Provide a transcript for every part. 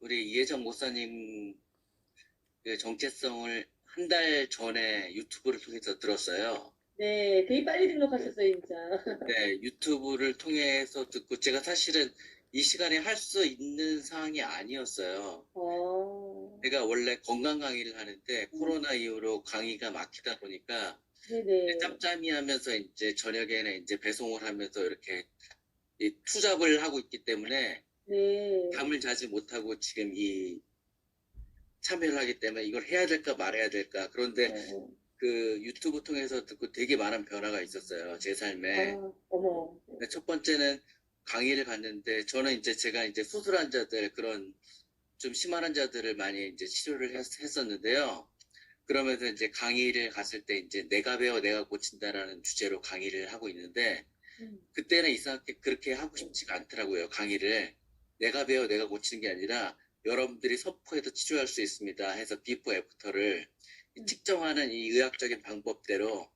우리 이혜정 목사님 그 정체성을 한 달 전에 유튜브를 통해서 들었어요. 네, 되게 빨리 등록하셨어요, 진짜. 네, 유튜브를 통해서 듣고 제가 사실은 이 시간에 할 수 있는 상황이 아니었어요. 어, 제가 원래 건강 강의를 하는데 코로나 이후로 강의가 막히다 보니까 네네. 짬짬이 하면서 이제 저녁에는 이제 배송을 하면서 이렇게 이 투잡을 하고 있기 때문에 네. 잠을 자지 못하고 지금 이 참여를 하기 때문에 이걸 해야 될까 말아야 될까. 그런데 어, 그 유튜브 통해서 듣고 되게 많은 변화가 있었어요. 제 삶에. 아, 어머. 첫 번째는 강의를 갔는데 저는 이제 제가 이제 수술 환자들 그런 좀 심한 환자들을 많이 이제 치료를 했, 했었는데요. 그러면서 이제 강의를 갔을 때 이제 내가 배워 내가 고친다라는 주제로 강의를 하고 있는데 음, 그때는 이상하게 그렇게 하고 싶지가 않더라고요. 강의를 내가 배워 내가 고치는 게 아니라 여러분들이 선포해서 치료할 수 있습니다. 해서 비포 애프터를 음. 측정하는 이 의학적인 방법대로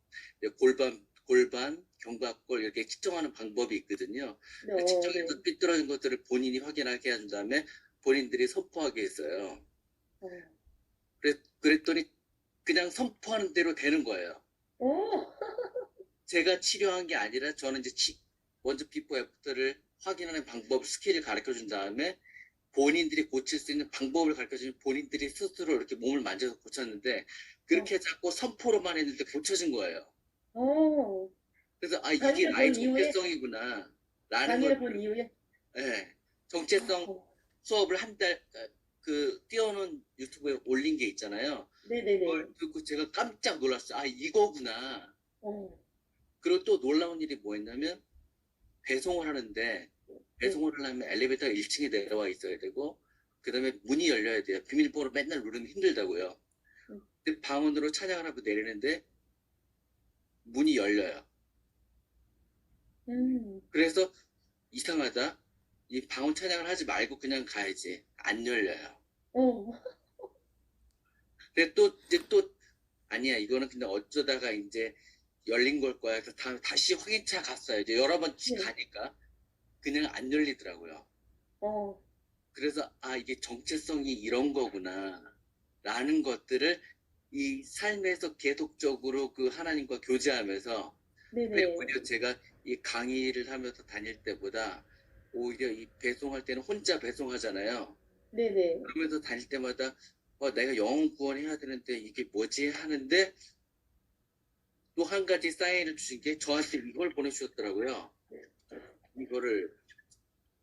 골반 골반 견갑골 이렇게 측정하는 방법이 있거든요. 네, 그 어, 측정해서 네. 삐뚤어진 것들을 본인이 확인하게 한 다음에 본인들이 선포하게 했어요. 어. 그랬, 그랬더니 그냥 선포하는 대로 되는 거예요. 어, 제가 치료한 게 아니라 저는 이제 치- 먼저 비포 애프터를 확인하는 방법 스킬을 가르쳐 준 다음에 본인들이 고칠 수 있는 방법을 가르쳐 주면 본인들이 스스로 이렇게 몸을 만져서 고쳤는데 그렇게 자꾸 선포로만 했는데 고쳐진 거예요. 어. 그래서 아 이게 나의? 정체성이구나 라는 걸 본 이후에? 예, 정체성 어, 수업을 한 달 그 띄워놓은 유튜브에 올린 게 있잖아요. 네네네. 그걸 듣고 제가 깜짝 놀랐어요. 아 이거구나. 어, 그리고 또 놀라운 일이 뭐였냐면 배송을 하는데 배송을 하려면 엘리베이터가 1층에 내려와 있어야 되고 그 다음에 문이 열려야 돼요. 비밀번호 맨날 누르면 힘들다고요. 음. 근데 방언으로 찬양을 하고 내리는데 문이 열려요. 음, 그래서 이상하다. 이 방언 찬양을 하지 말고 그냥 가야지. 안 열려요. 어, 근데 또 이제 또 아니야 이거는 그냥 어쩌다가 이제 열린 걸 거야. 그래서 다, 다시 확인차 갔어요. 이제 여러 번씩 네. 가니까 그냥 안 열리더라고요. 어, 그래서 아 이게 정체성이 이런 거구나 라는 것들을 이 삶에서 계속적으로 그 하나님과 교제하면서 네네. 오히려 제가 이 강의를 하면서 다닐 때보다 오히려 이 배송할 때는 혼자 배송하잖아요. 네네. 그러면서 다닐 때마다 어, 내가 영혼 구원해야 되는데 이게 뭐지 하는데 또 한 가지 사인을 주신 게 저한테 이걸 보내주셨더라고요. 이거를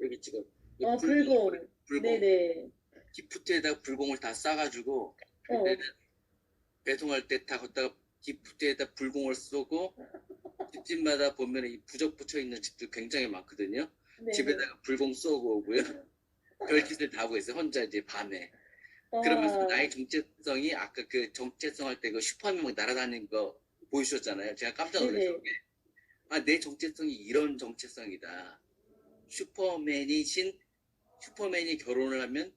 여기 지금 어, 불- 불공. 불공 네네. 기프트에다 불공을 다 싸가지고 어, 그때는 배송할 때 다 걷다가 기프트에다 불공을 쏘고 집집마다 보면 이 부적 붙여 있는 집들 굉장히 많거든요. 네네. 집에다가 불공 쏘고 오고요. 별짓을 다 하고 있어요. 혼자 이제 밤에. 어, 그러면서 나의 정체성이 아까 그 정체성 할 때 그 슈퍼맨 막 날아다니는 거 보여주셨잖아요. 제가 깜짝 놀랐어요. 네네. 아, 내 정체성이 이런 정체성이다. 슈퍼맨이신 슈퍼맨이 결혼을 하면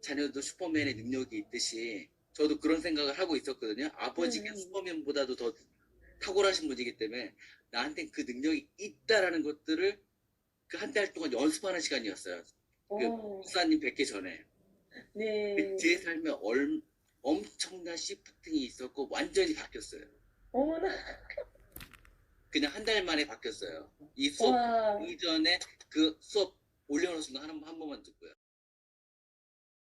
자녀도 슈퍼맨의 능력이 있듯이 저도 그런 생각을 하고 있었거든요. 아버지가 음. 슈퍼맨보다도 더 탁월하신 분이기 때문에 나한테 그 능력이 있다라는 것들을 그 한 달 동안 연습하는 시간이었어요. 그 어, 목사님 뵙기 전에. 네. 제 삶에 얼, 엄청난 시프팅이 있었고 완전히 바뀌었어요. 어머나. 그냥 한 달 만에 바뀌었어요. 이 수업 와. 이전에 그 수업 올려놓은 순간 한, 한 번만 듣고